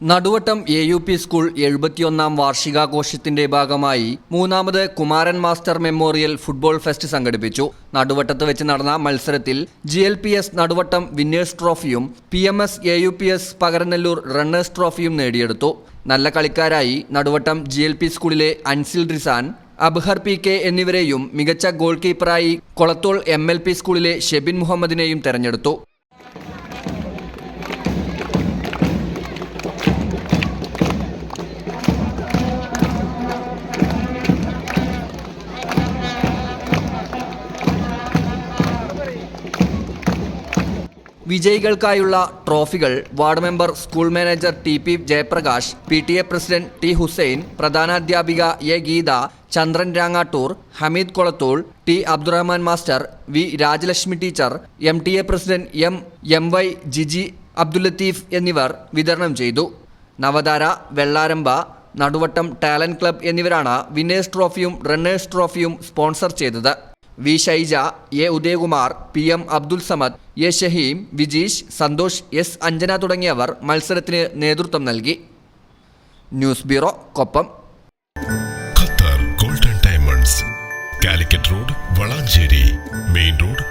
Naduvattam A U P school എഴുപത്തിയൊന്നാം വാർഷികാഘോഷത്തിന്റെ ഭാഗമായി മൂന്നാമത് Kumaran master memorial football fest സംഘടിപ്പിച്ചു. നടുവട്ടത്ത് വെച്ച് നടന്ന മത്സരത്തിൽ G L P S Naduvattam winners ട്രോഫിയും P M S A U P S Pakaranellur runners ട്രോഫിയും നേടിയെടുത്തു. നല്ല കളിക്കാരായി നടുവട്ടം ജി എൽ പി സ്കൂളിലെ അൻസിൽ റിസാൻ അബ്ഹർ പി കെ എന്നിവരെയും മികച്ച ഗോൾ കീപ്പറായി കൊളത്തോൾ എം എൽ പി സ്കൂളിലെ ഷെബിൻ മുഹമ്മദിനെയും തെരഞ്ഞെടുത്തു. വിജയികൾക്കായുള്ള ട്രോഫികൾ ward member school manager T P Jayaprakash P T A president T Hussain പ്രധാനാധ്യാപിക A Geetha Chandran Rangattoor Hameed Kolathool T Abdurahman master V Rajalakshmi teacher M T A president M M Y Jiji Abdul Latheef എന്നിവർ വിതരണം ചെയ്തു. Navathara വെള്ളാരമ്പ Naduvattam talent club എന്നിവരാണ് winners ട്രോഫിയും runners ട്രോഫിയും sponsor ചെയ്തത്. V Shaija A Udayakumar P M Abdul Samad A Shaheem Vijeesh Santhosh S Anjana തുടങ്ങിയവർ മത്സരത്തിന് നേതൃത്വം നൽകി. News bureau Koppam. Qatar golden diamonds Calicut road Valanchery main road